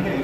రండి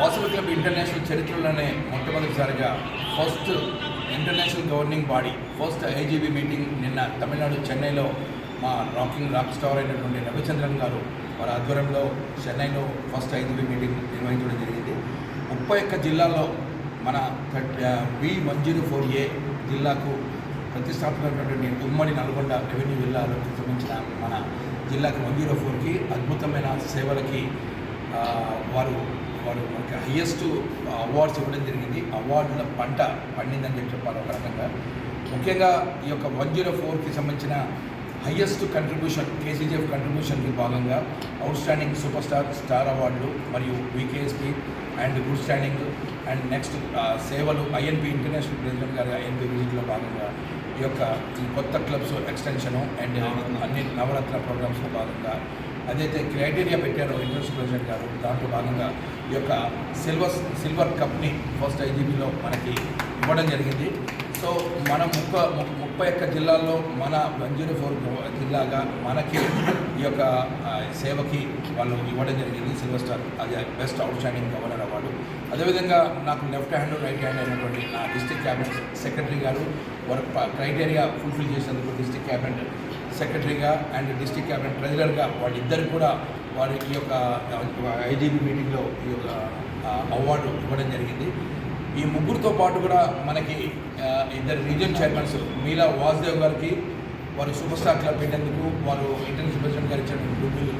Vasavi club international చరిత్రలోనే మొట్టమొదటిసారిగా first international governing body first IGB meeting నిన్న తమిళనాడు చెన్నైలో మా రాకింగ్ రాక్ స్టార్ అయినటువంటి రవిచంద్రన్ గారు వారి ఆధ్వర్యంలో చెన్నైలో ఫస్ట్ ఐజీబీ మీటింగ్ నిర్వహించడం జరిగింది. ముప్పై ఒక్క జిల్లాల్లో మన V one zero four A జిల్లాకు ప్రతిష్టాత్మకమైనటువంటి ఉమ్మడి నల్గొండ రెవెన్యూ జిల్లాలకు సంబంధించిన మన జిల్లాకి వన్ జీరో ఫోర్కి అద్భుతమైన సేవలకి వారు వారు మనకి హయ్యెస్ట్ అవార్డ్స్ ఇవ్వడం జరిగింది. అవార్డుల పంట పండిందని చెప్పి చెప్పాలి ఒక రకంగా. ముఖ్యంగా ఈ యొక్క వన్ జీరో ఫోర్కి సంబంధించిన హయ్యెస్ట్ కంట్రిబ్యూషన్ కేసీజీఎఫ్ కంట్రిబ్యూషన్కి భాగంగా outstanding super star star అవార్డులు మరియు VKSP and good standing and next సేవలు ఐఎన్పి ఇంటర్నేషనల్ ప్రెసిడెంట్ గారి ఐఎన్పి విజిట్లో భాగంగా ఈ యొక్క ఈ కొత్త క్లబ్స్ ఎక్స్టెన్షను అండ్ అన్ని నవరత్న ప్రోగ్రామ్స్లో భాగంగా అదైతే క్రైటీరియా పెట్టారో ఇంటర్నేషనల్ ప్రెసిడెంట్ గారు దాంట్లో భాగంగా ఈ యొక్క సిల్వర్ సిల్వర్ కప్ని ఫస్ట్ ఐజీబీలో మనకి ఇవ్వడం జరిగింది. సో మన ముప్ప ము- ముప్పై ఒక్క జిల్లాల్లో మన వన్ జీరో ఫోర్ జిల్లాగా మనకి ఈ యొక్క సేవకి వాళ్ళు ఇవ్వడం జరిగింది. సిల్వర్ స్టార్ అది best outstanding governor award. అదేవిధంగా నాకు లెఫ్ట్ హ్యాండ్ రైట్ హ్యాండ్ అయినటువంటి నా డిస్టిక్ క్యాబినెట్ సెక్రటరీ గారు వర్క్ క్రైటీరియా ఫుల్ఫిల్ చేసేందుకు డిస్టిక్ క్యాబినెట్ సెక్రటరీగా అండ్ డిస్టిక్ క్యాబినెట్ ట్రెజరర్గా వాళ్ళిద్దరు కూడా వారి ఈ యొక్క ఐజీబీ మీటింగ్లో ఈ యొక్క అవార్డు ఇవ్వడం జరిగింది. ఈ ముగ్గురితో పాటు కూడా మనకి ఇద్దరు రీజన్ చైర్మన్స్ మీలా వాసుదేవ్ గారికి వారు సూపర్ స్టార్ క్లబ్ పెట్టేందుకు వారు ఇంటర్నేషనల్ ప్రెసిడెంట్ గారు ఇచ్చిన డూబిల్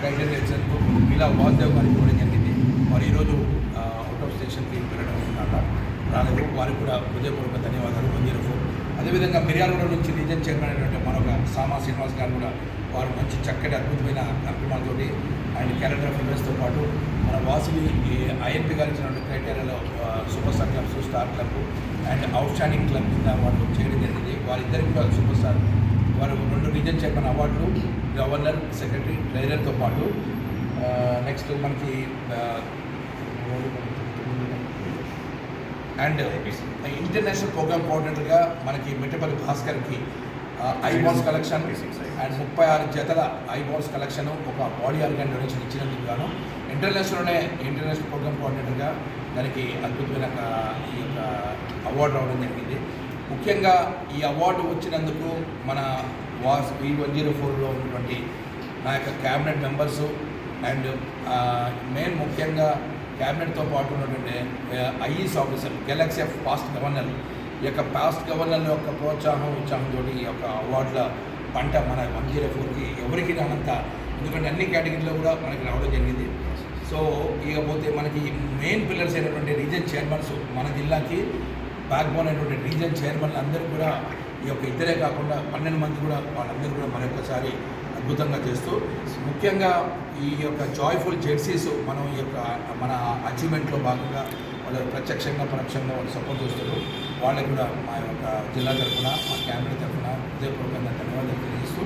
క్రైటీరియా ఇచ్చేందుకు మీలా వాసుదేవ్ గారికి ఇవ్వడం జరిగింది. వారు ఈరోజు అవుట్ ఆఫ్ స్టేషన్కి వెళ్ళడం అన్నమాట రాలేదు. వారికి కూడా హృదయపూర్వక ధన్యవాదాలు. ఫోర్ అదేవిధంగా మిర్యాలగూడ నుంచి రీజన్ చైర్మన్ అయినటువంటి మరొక సామా శ్రీనివాస్ గారు కూడా వారు మంచి చక్కటి అద్భుతమైన కార్యక్రమాలతోటి అండ్ క్యాలెండర్ ఫిల్మ్స్తో పాటు మన వాసుని ఐఎన్పి గారు ఇచ్చినటువంటి క్రైటీరియాలో super star clubs star club and outstanding club కింద వాళ్ళు చేయడం జరిగింది. వారిద్దరికి కూడా సూపర్ స్టార్ వారు రెండు రీజన్ చైర్మన్ అవార్డులు గవర్నర్ సెక్రటరీ ట్రైనర్తో పాటు నెక్స్ట్ మనకి ఆ, అండ్ ఇంటర్నేషనల్ ప్రోగ్రామ్ కోఆర్డినేటర్గా మనకి మిట్టపల్లి భాస్కర్కి ఐబాల్స్ కలెక్షన్ అండ్ ముప్పై ఆరు జతల ఐబాల్స్ కలెక్షన్ ఒక బాడీ ఆర్గాన్ డొనేషన్ ఇచ్చినందుకు గాను ఇంటర్నేషనల్లోనే ఇంటర్నేషనల్ ప్రోగ్రామ్ కోఆర్డినేటర్గా దానికి అద్భుతమైన ఈ యొక్క అవార్డు రావడం జరిగింది. ముఖ్యంగా ఈ అవార్డు వచ్చినందుకు మన వాస్ ఈ వన్ జీరో ఫోర్లో ఉన్నటువంటి నా యొక్క క్యాబినెట్ మెంబర్సు అండ్ మెయిన్ ముఖ్యంగా క్యాబినెట్తో పాటు ఉన్నటువంటి IES officer galaxy of past governor ఈ యొక్క పాస్ట్ గవర్నర్ యొక్క ప్రోత్సాహం ఉత్సాహంతో ఈ యొక్క అవార్డుల పంట మన వన్ జీరో ఫోర్కి ఎవరికి రానంత ఎందుకంటే అన్ని కేటగిరీలో కూడా మనకి రావడం జరిగింది. సో ఇకపోతే మనకి మెయిన్ పిల్లర్స్ అయినటువంటి రీజన్ చైర్మన్స్ మన జిల్లాకి బ్యాక్ బోన్ అయినటువంటి రీజన్ చైర్మన్లు అందరూ కూడా ఈ యొక్క ఇద్దరే కాకుండా పన్నెండు మంది కూడా వాళ్ళందరూ కూడా మరొకసారి అద్భుతంగా చేస్తూ ముఖ్యంగా ఈ యొక్క జాయ్ఫుల్ జెర్సీస్ మనం ఈ యొక్క మన అచీవ్మెంట్లో భాగంగా వాళ్ళు ప్రత్యక్షంగా పరోక్షంగా వాళ్ళు సపోర్ట్ చేస్తారు వాళ్ళకి కూడా మా యొక్క జిల్లా తరఫున మా క్యాబినెట్ తరఫున హృదయపూర్వకంగా ధన్యవాదాలు తెలియజేస్తూ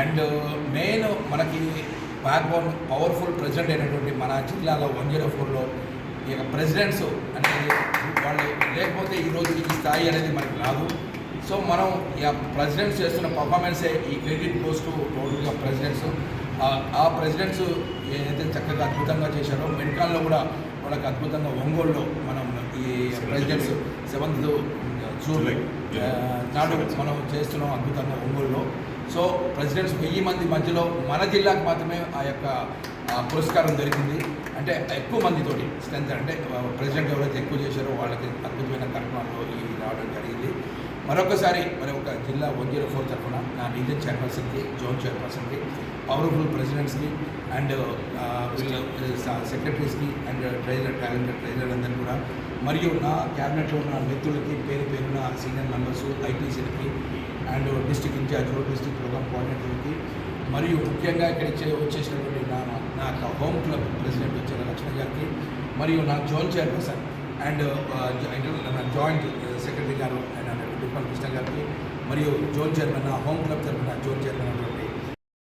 అండ్ మెయిన్ మనకి బ్యాక్ బోన్ పవర్ఫుల్ ప్రెసిడెంట్ అయినటువంటి మన జిల్లాలో వన్ జీరో ఫోర్లో ఈ యొక్క ప్రెసిడెంట్స్ అనేది వాళ్ళు లేకపోతే ఈరోజు ఈ స్థాయి అనేది మనకి రాదు. సో మనం ప్రెసిడెంట్స్ చేస్తున్న పర్ఫార్మెన్సే ఈ క్రెడిట్ గోస్ టు టోటల్గా ప్రెసిడెంట్స్. ఆ ప్రెసిడెంట్స్ ఏదైతే చక్కగా అద్భుతంగా చేశారో మెడికల్లో కూడా వాళ్ళకి అద్భుతంగా ఒంగోలులో మనం ఈ ప్రెసిడెంట్స్ సెవెంత్ ఆ, నాడు మనం చేస్తున్నాం అద్భుతంగా ఒంగోలులో. సో ప్రెసిడెంట్స్ వెయ్యి మంది మధ్యలో మన జిల్లాకు మాత్రమే ఆ యొక్క పురస్కారం దొరికింది. అంటే ఎక్కువ మందితోటి స్ట్రెంత్ అంటే ప్రెసిడెంట్ ఎవరైతే ఎక్కువ చేశారో వాళ్ళకి అద్భుతమైన కార్యక్రమాల్లో ఈ రావడం జరిగింది. మరొకసారి మరి ఒక జిల్లా వన్ జీరో ఫోర్ తరఫున నా రీజన్ చైర్పర్సన్కి జోన్ చైర్పర్సన్కి పవర్ఫుల్ ప్రెసిడెంట్స్కి అండ్ వీళ్ళ సెక్రటరీస్కి అండ్ ట్రైజర్ టాలెంటెడ్ ట్రైజర్ అందరికీ కూడా. మరియు నా క్యాబినెట్లో ఉన్న మిత్రులకి పేరు పేరున senior members ఐటీసీలకి and district incharge district programme కోఆర్డినేటర్కి మరియు ముఖ్యంగా ఇక్కడ ఇచ్చే వచ్చేసినటువంటి నా నా యొక్క హోమ్ క్లబ్ ప్రెసిడెంట్ వచ్చే లక్ష్మణ్ గారికి. మరియు నా zone chairperson and joint secretary గారు ఆయన కృష్ణ గారికి మరియు zone chairman home club chairman zone chairman అటువంటి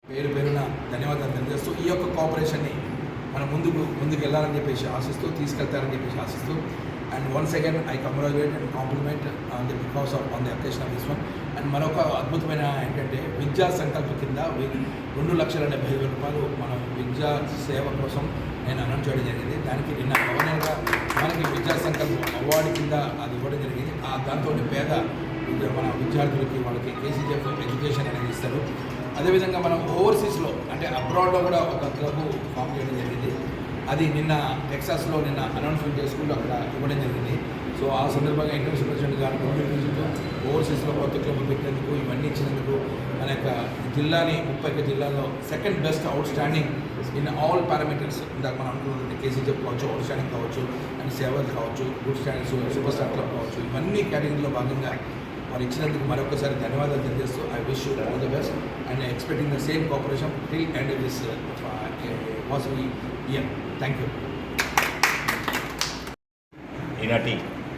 పేరు పేరున ధన్యవాదాలు తెలియజేస్తూ ఈ యొక్క కోఆపరేషన్ని మనం ముందుకు ముందుకు వెళ్ళాలని చెప్పేసి ఆశిస్తూ తీసుకెళ్తారని చెప్పేసి ఆశిస్తూ and once again I congratulate and compliment on the because of on the occasion of this one and మరొక అద్భుతమైన ఏంటంటే విద్యా సంకల్ప కింద రెండు లక్షల డెబ్బై వేల రూపాయలు మనం విద్యా సేవ కోసం నేను అనౌన్స్ చేయడం జరిగింది. దానికి నిన్న గవర్నర్గా మనకి విద్యా సంకల్పం అవార్డు కింద అది ఇవ్వడం జరిగింది. ఆ దాంతో పేద మన విద్యార్థులకి వాళ్ళకి కేసీజీఎఫ్ ఎడ్యుకేషన్ అనేది ఇస్తారు. అదేవిధంగా మనం ఓవర్సీస్లో అంటే అబ్రాడ్లో కూడా ఒక క్లబ్ ఫామ్ చేయడం జరిగింది. అది నిన్న టెక్సాస్లో నిన్న అనౌన్స్మెంట్ చేసుకుంటూ అక్కడ ఇవ్వడం జరిగింది. సో ఆ సందర్భంగా ఇంటర్నేషనల్ ప్రెసిడెంట్ గారు ముందు ఓవర్సీస్లో కొత్త క్లబ్ పెట్టినందుకు ఇవన్నీ ఇచ్చినందుకు మన యొక్క జిల్లాని ముప్పై ఒక్క జిల్లాలో second best outstanding in all parameters ఇందాక మనం అనుకున్నటువంటి కేసీజెఫ్ కావచ్చు అవుట్ స్టాండింగ్ కావచ్చు అండ్ సేవలు కావచ్చు good standings super star club కావచ్చు ఇవన్నీ కేటగిరీలో భాగంగా మరి ఇచ్చినందుకు మరొకసారి ధన్యవాదాలు తెలియజేస్తూ I wish you all the best and expecting the same cooperation till end this possible year thank you ఈనాటి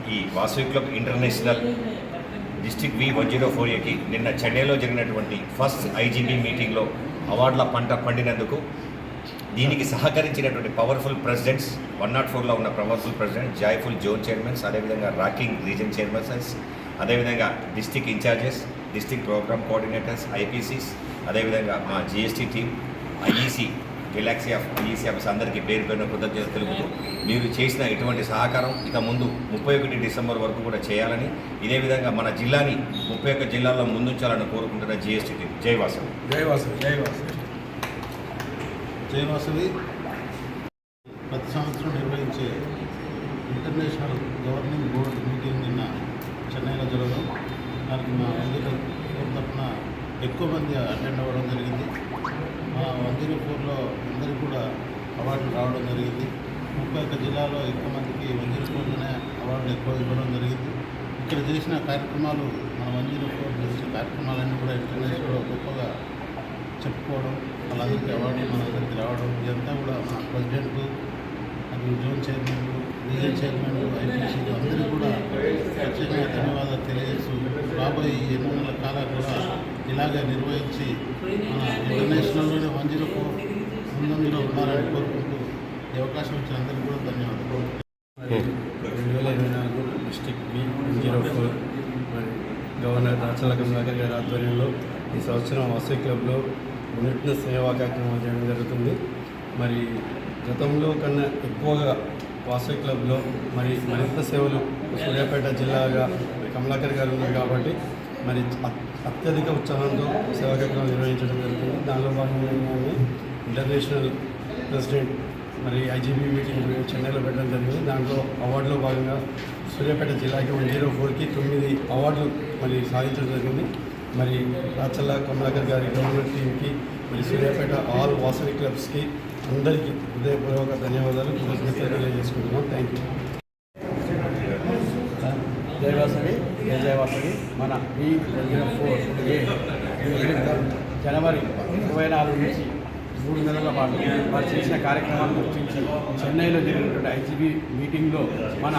ఈ Vasavi club international district V one zero four ఏకి నిన్న చెన్నైలో జరిగినటువంటి ఫస్ట్ ఐజీబీ మీటింగ్లో అవార్డుల పంట పండినందుకు దీనికి సహకరించినటువంటి పవర్ఫుల్ ప్రెసిడెంట్స్ వన్ నాట్ ఫోర్లో ఉన్న powerful president joyful zone chairmans అదేవిధంగా రాకింగ్ రీజన్ చైర్మన్స్ అదేవిధంగా district incharges district programme coordinators IPCs అదేవిధంగా మా GST team IEC galaxy of IEC office అందరికీ పేరు పేరున కృతజ్ఞతలు తెలుపుతూ మీరు చేసిన ఇటువంటి సహకారం ఇక ముందు ముప్పై ఒకటి డిసెంబర్ వరకు కూడా చేయాలని ఇదే విధంగా మన జిల్లాని ముప్పై ఒక్క జిల్లాల్లో ముందుంచాలని కోరుకుంటున్న జిఎస్టీ టీం జై వాసవి. జై వాసు జై వాసు జై వాసవి. ప్రతి సంవత్సరం నిర్వహించే ఇంటర్నేషనల్ గవర్నింగ్ బోర్డు మీటింగ్ నిన్న చెన్నైలో జరగడం దానికి మా వంజీరో ఫోర్ తరఫున ఎక్కువ మంది అటెండ్ అవ్వడం జరిగింది. మా వంజీరో ఫోర్లో అందరికీ కూడా అవార్డులు రావడం జరిగింది. ముప్పై ఒక్క జిల్లాలో ఎక్కువ మందికి వంజీరో ఫోర్లోనే అవార్డులు ఎక్కువ ఇవ్వడం జరిగింది. ఇక్కడ చేసిన కార్యక్రమాలు మన వంజీరో ఫోర్ చేసిన కార్యక్రమాలన్నీ కూడా ఇంటర్నేషనల్ గొప్పగా చెప్పుకోవడం వాళ్ళందరికీ అవార్డు మనందరికీ రావడం ఇదంతా కూడా మన ప్రెసిడెంట్ మరియు zone chairman region chairman IPC అందరూ కూడా ప్రత్యేకంగా ధన్యవాదాలు తెలియజేస్తూ రాబోయే ఎన్నో నెలల కాలాలు కూడా ఇలాగ నిర్వహించి మన ఇంటర్నేషనల్లోనే వన్ జీరో ఫోర్ ముందంజలో ఉన్నారని కోరుకుంటూ ఈ అవకాశం ఇచ్చిన అందరికీ కూడా ధన్యవాదాలు. రెండు వేల ఇరవై నాలుగు డిస్టిక్ బి జీరో ఫోర్ మరి గవర్నర్ దాచల కమలాకర్ గారి ఆధ్వర్యంలో ఈ సంవత్సరం వాసవి క్లబ్లో వినూత్న సేవా కార్యక్రమం చేయడం జరుగుతుంది. మరి గతంలో కన్నా ఎక్కువగా వాసవి క్లబ్లో మరి మరింత సేవలు సూర్యాపేట జిల్లాగా కమలాకర్ గారు ఉన్నారు కాబట్టి మరి అత్యధిక ఉత్సాహంతో సేవా కార్యక్రమం నిర్వహించడం జరుగుతుంది దానిలో భాగంగానే ఇంటర్నేషనల్ ప్రెసిడెంట్ మరి ఐజీబీ మీటింగ్ చెన్నైలో పెట్టడం జరిగింది. దాంట్లో అవార్డులో భాగంగా సూర్యాపేట జిల్లాకి వన్ జీరో ఫోర్కి తొమ్మిది అవార్డులు మరి సాధించడం జరిగింది. మరి రాచల్ల కమలాకర్ గారి గవర్నమెంట్ టీంకి మరి సూర్యాపేట ఆల్ వాసవి క్లబ్స్కి అందరికీ హృదయపూర్వక ధన్యవాదాలు. కృతజ్ఞతలు తెలియజేసుకుంటున్నాం. Thank you. జయవాసరి జయవాసవి మన బి జీరో ఫోర్ ఏ జనవరి ఇరవై నాలుగు నుంచి మూడు నెలల పాటు వారు చేసిన కార్యక్రమాలను గుర్తించి చెన్నైలో జరిగినటువంటి ఐజీబీ మీటింగ్లో మన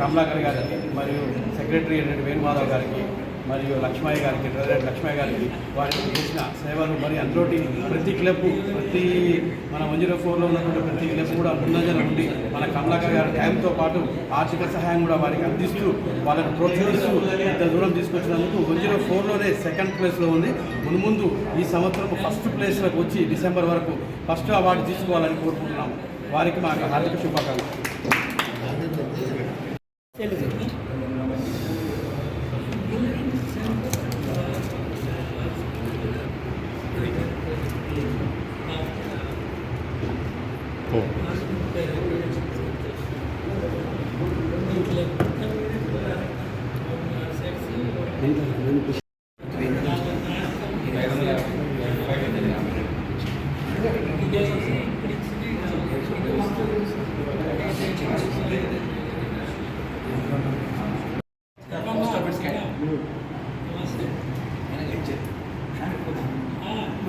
కమలాకర్ గారికి మరియు సెక్రటరీ అయినటువంటి వేణుమాధవ్ గారికి మరియు లక్ష్మయ్య గారికి ప్రెసిడెంట్ లక్ష్మయ్య గారికి వారికి చేసిన సేవలు మరి అందులోటి ప్రతి క్లబ్ ప్రతి మన వన్ జీరో ఫోర్లో ఉన్నటువంటి ప్రతి క్లబ్ కూడా ముందంజన ఉండి మన కమలాకర్ గారి టైంతో పాటు ఆర్థిక సహాయం కూడా వారికి అందిస్తూ వాళ్ళని ప్రోత్సహిస్తూ ఇంత దూరం తీసుకొచ్చినందుకు వన్ జీరో ఫోర్లోనే సెకండ్ ప్లేస్లో ఉంది. మున్ముందు ఈ సంవత్సరం ఫస్ట్ ప్లేస్లోకి వచ్చి డిసెంబర్ వరకు ఫస్ట్ అవార్డు తీసుకోవాలని కోరుకుంటున్నాం. వారికి మాకు హార్దిక శుభాకాంక్షలు.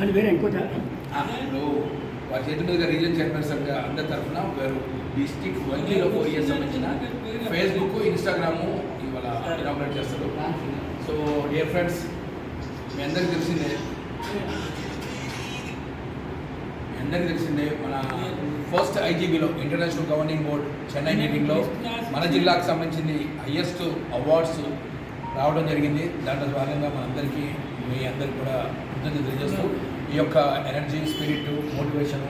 అది వేరే ఇంకోట వారి చేతి మీదుగా రీజన్ చైర్పర్సన్గా అందరి తరఫున వారు డిస్టిక్ వన్ ఫోర్ ఇయర్స్ సంబంధించిన ఫేస్బుక్ ఇన్స్టాగ్రాము ఇవాళ ఇనాగ్రేట్ చేస్తారు. సో డియర్ ఫ్రెండ్స్ మీ అందరికీ తెలిసిందే. మీ అందరికీ తెలిసిందే మన ఫస్ట్ ఐజీబీలో ఇంటర్నేషనల్ గవర్నింగ్ బోర్డ్ చెన్నై మీటింగ్లో మన జిల్లాకు సంబంధించింది హయ్యెస్ట్ అవార్డ్స్ రావడం జరిగింది. దాంట్లో భాగంగా మనందరికీ మీ అందరికీ కూడా కృతజ్ఞత తెలియజేస్తూ ఈ యొక్క ఎనర్జీ స్పిరిట్ మోటివేషను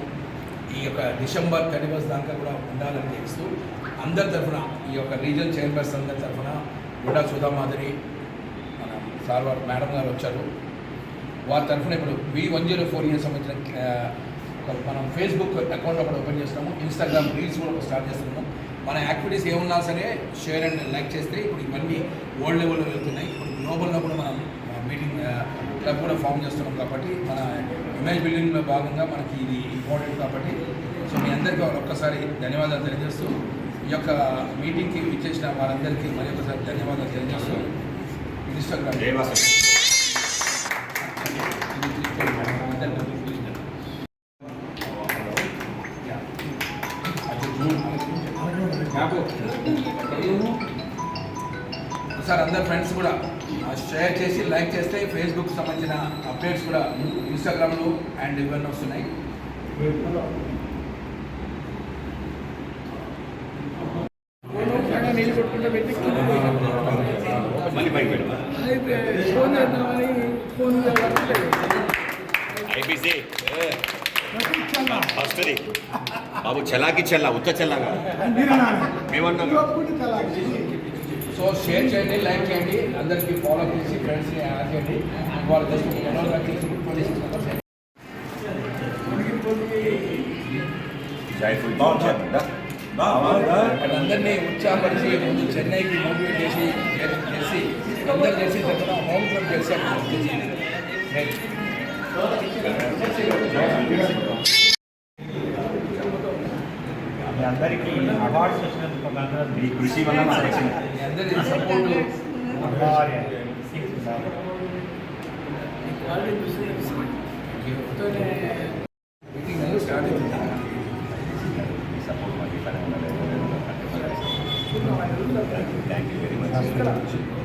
ఈ యొక్క డిసెంబర్ థర్టీ ఫస్ట్ దాకా కూడా ఉండాలని తెలుస్తూ అందరి తరఫున ఈ యొక్క రీజనల్ చైర్పర్సన్ అందరి తరఫున గుడా సుధా మాదిరి మన సార్ వారు మేడం గారు వచ్చారు. వారి తరఫున ఇప్పుడు V one zero four years సంబంధించిన మనం ఫేస్బుక్ అకౌంట్ ఒకటి ఓపెన్ చేస్తాము ఇన్స్టాగ్రామ్ రీల్స్ కూడా స్టార్ట్ చేస్తున్నాము. మన యాక్టివిటీస్ ఏమున్నా సరే షేర్ అండ్ లైక్ చేస్తే ఇప్పుడు ఇవన్నీ వరల్డ్ లెవెల్లో వెళ్తున్నాయి. ఇప్పుడు గ్లోబల్లో కూడా మనం క్లబ్ కూడా ఫామ్ చేస్తున్నాం కాబట్టి మన ఇమేజ్ బిల్డింగ్లో భాగంగా మనకి ఇది ఇంపార్టెంట్ కాబట్టి సో మీ అందరికీ ఒక్కసారి ధన్యవాదాలు తెలియజేస్తూ ఈ యొక్క మీటింగ్కి ఇచ్చేసిన వారందరికీ మరి ఒకసారి ధన్యవాదాలు తెలియజేస్తూ ఇన్స్టాగ్రామ్ జై వాసవి సార్ అందరు ఫ్రెండ్స్ కూడా షేర్ చేసి లైక్ చేస్తే ఫేస్బుక్ సంబంధించిన అప్డేట్స్ కూడా ఇన్స్టాగ్రామ్లో అండ్ ఇవన్నీ వస్తున్నాయి. ఫస్ట్ బాబు చలాకి చెల్ల ఉత్త చల్లగా. మేమన్నాం సో షేర్ చేయండి లైక్ చేయండి అందరికీ ఫాలో చేసి ఫ్రెండ్స్ని యాడ్ చేయండి వాళ్ళు just twenty six members joyful అందరినీ ఉత్సాహపరిచి ముందు చెన్నైకి మోటివేట్ చేసి చేసి అందరు చేసి హోమ్ క్లబ్ మీ అందరికీ అవార్డ్స్ వచ్చినందుకు మీ కృషి వల్ల నాకు వచ్చింది మీ అందరి సపోర్ట్ అమ్మవారి మీటింగ్ స్టార్ట్ అవుతుంది థ్యాంక్ యూ వెరీ మచ్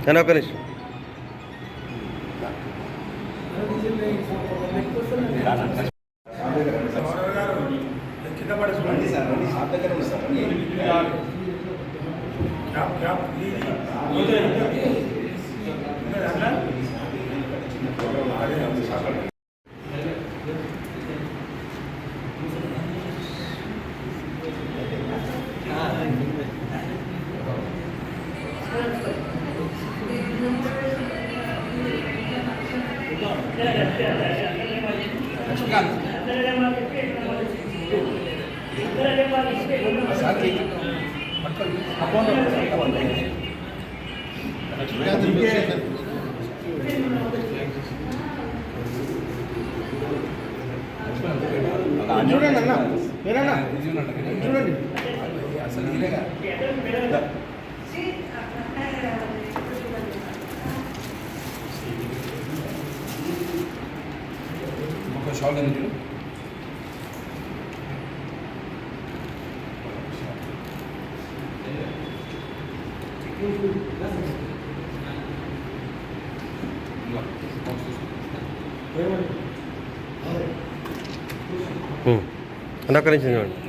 నేను ఒక నిమిషం లక్ష్మీకాంత్ సార్కి Gracias. చూడండి అన్న. మీరన్నా చూడండి. అసలు ఇదేగా ఒక షాల్ ఎందుకు? అన్న ఒక చూడండి